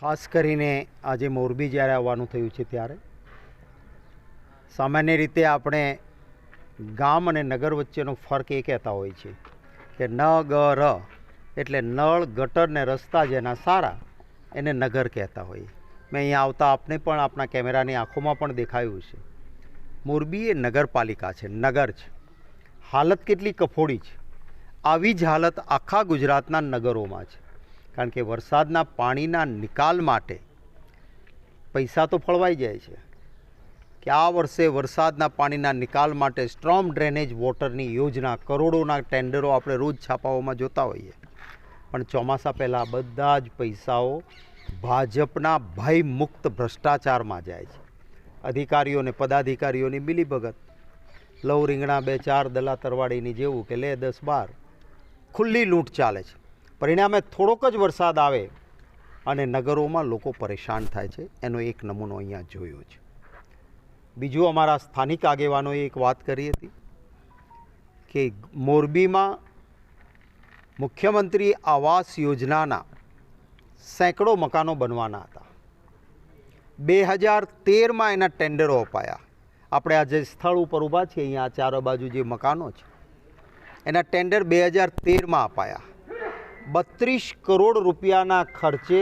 ખાસ કરીને આજે મોરબી જ્યારે આવવાનું થયું છે ત્યારે, સામાન્ય રીતે આપણે ગામ અને નગર વચ્ચેનો ફરક એ કહેતા હોય છે કે ન, ગ, ર એટલે નળ, ગટર ને રસ્તા જેના સારા એને નગર કહેતા હોઈએ મેં અહીંયા આવતા આપને પણ આપણા કેમેરાની આંખોમાં પણ દેખાયું છે. મોરબી એ નગરપાલિકા છે, નગર છે. હાલત કેટલી કફોડી છે. આવી જ હાલત આખા ગુજરાતના નગરોમાં છે. કારણ કે વરસાદના પાણીના નિકાલ માટે પૈસા તો ફળવાઈ જાય છે. કે આ વર્ષે વરસાદના પાણીના નિકાલ માટે સ્ટ્રોમ ડ્રેનેજ વોટરની યોજના કરોડોના ટેન્ડરો આપણે રોજ છાપાઓમાં જોતા હોઈએ. પણ ચોમાસા પહેલાં બધા જ પૈસાઓ ભાજપના ભયમુક્ત ભ્રષ્ટાચારમાં જાય છે. અધિકારીઓને પદાધિકારીઓની મિલીભગત. લવ રીંગણા બે ચાર દલા તરવાડીની જેવું કે લે દસ બાર. ખુલ્લી લૂંટ ચાલે છે. પરિણામે થોડોક જ વરસાદ આવે અને નગરોમાં લોકો પરેશાન થાય છે, એનો એક નમૂનો અહીંયા જોયો છે. બીજું અમારા સ્થાનિક આગેવાનોએ એક વાત કરી હતી કે મોરબીમાં મુખ્યમંત્રી આવાસ યોજનાના સેંકડો મકાનો બનવાના હતા. બે હજાર તેરમાં એના ટેન્ડરો અપાયા. આપણે આ જે સ્થળ ઉપર ઊભા છીએ, અહીંયા ચારો બાજુ જે મકાનો છે, એના ટેન્ડર બે હજાર તેરમાં અપાયા. બત્રીસ કરોડ રૂપિયાના ખર્ચે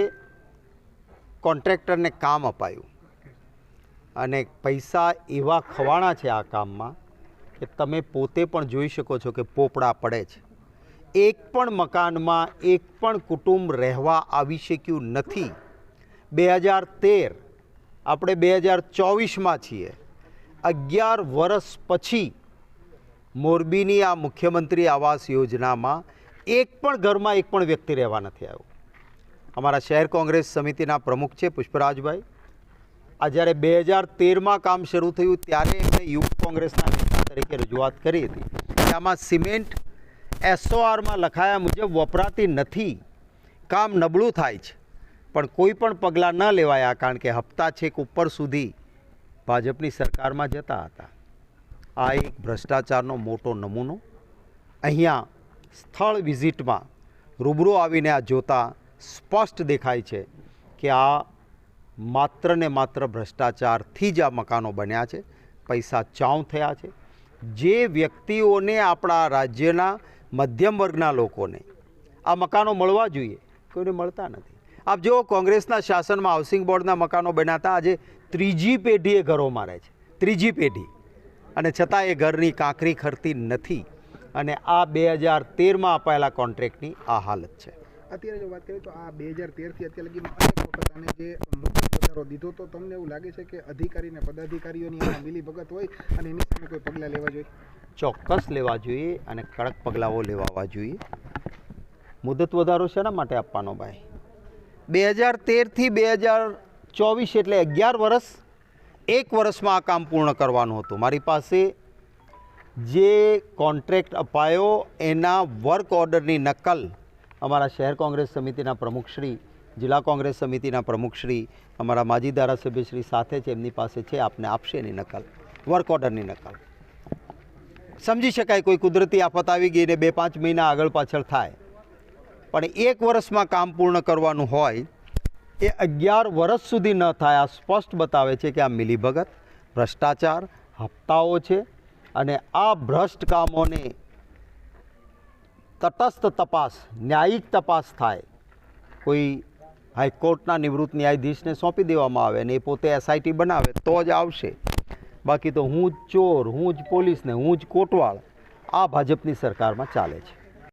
કોન્ટ્રાક્ટરને કામ અપાયું. અને પૈસા એવા ખવાણા છે આ કામમાં કે તમે પોતે પણ જોઈ શકો છો કે પોપડા પડે છે. એક પણ મકાનમાં એક પણ કુટુંબ રહેવા આવી શક્યું નથી. બે હજાર તેર, આપણે બે હજાર ચોવીસમાં છીએ. અગિયાર વર્ષ પછી મોરબીની આ મુખ્યમંત્રી આવાસ યોજનામાં એક પણ ઘરમાં એક પણ વ્યક્તિ રહેવા નથી આવ્યો. અમારા શહેર કોંગ્રેસ સમિતિના પ્રમુખ છે પુષ્પરાજભાઈ. આ જ્યારે બે હજાર તેરમાં કામ શરૂ થયું ત્યારે એમણે યુથ કોંગ્રેસના નેતા તરીકે રજૂઆત કરી હતી. આમાં સિમેન્ટ એસઓઆરમાં લખાયા મુજબ વપરાતી નથી. કામ નબળું થાય છે. પણ કોઈ પણ પગલાં ન લેવાયા કારણ કે હપ્તા છેક ઉપર સુધી ભાજપની સરકારમાં જતા હતા. આ એક ભ્રષ્ટાચારનો મોટો નમૂનો. અહીંયા સ્થળ વિઝિટમાં રૂબરૂ આવીને આ જોતા સ્પષ્ટ દેખાય છે કે આ માત્ર ને માત્ર ભ્રષ્ટાચારથી જ આ મકાનો બન્યા છે, પૈસા ચાઉં થયા છે. જે વ્યક્તિઓને આપણા રાજ્યના મધ્યમ વર્ગના લોકોને આ મકાનો મળવા જોઈએ, કોઈને મળતા નથી. આપ જુઓ, કોંગ્રેસના શાસનમાં હાઉસિંગ બોર્ડના મકાનો બન્યા હતા આજે ત્રીજી પેઢીએ ઘરો મારે છે, ત્રીજી પેઢી. અને છતાં એ ઘરની કાંકરી ખરતી નથી. અને આ બે હજાર તેરમાં અપાયેલા કોન્ટ્રાક્ટની આ હાલત છે. અત્યારે જો વાત કરીએ તો આ બે હજાર તેરથી અત્યારે અનેક વખત આને જે વધારો દીધો તો તમને એવું લાગે છે કે અધિકારી અને પદાધિકારીઓની મિલી ભગત હોય અને એની સામે કોઈ પગલાં લેવા જોઈએ? ચોક્કસ લેવા જોઈએ અને કડક પગલાઓ લેવાવા જોઈએ. મુદત વધારો શેના માટે આપવાનો ભાઈ? બે હજાર તેરથી બે હજાર ચોવીસ એટલે અગિયાર વર્ષ એક વર્ષમાં આ કામ પૂર્ણ કરવાનું હતું. મારી પાસે જે કોન્ટ્રાક્ટ અપાયો એના વર્ક ઓર્ડરની નકલ અમારા શહેર કોંગ્રેસ સમિતિના પ્રમુખશ્રી જિલ્લા કોંગ્રેસ સમિતિના પ્રમુખશ્રી અમારા માજી ધારાસભ્યશ્રી સાથે જ એમની પાસે છે, આપને આપશે એની નકલ, વર્ક ઓર્ડરની નકલ. સમજી શકાય કોઈ કુદરતી આફત આવી ગઈ ને બે પાંચ મહિના આગળ પાછળ થાય. પણ એક વર્ષમાં કામ પૂર્ણ કરવાનું હોય, એ અગિયાર વર્ષ સુધી ન થાય, આ સ્પષ્ટ બતાવે છે કે આ મિલીભગત, ભ્રષ્ટાચાર, હપ્તાઓ છે અને આ ભ્રષ્ટ કામોને તટસ્થ તપાસ, ન્યાયિક તપાસ થાય. કોઈ હાઈકોર્ટના નિવૃત્ત ન્યાયાધીશને સોંપી દેવામાં આવે અને એ પોતે એસઆઈટી બનાવે, તો જ આવશે. બાકી તો હું જ ચોર, હું જ પોલીસ ને હું જ કોટવાળ આ ભાજપની સરકારમાં ચાલે છે.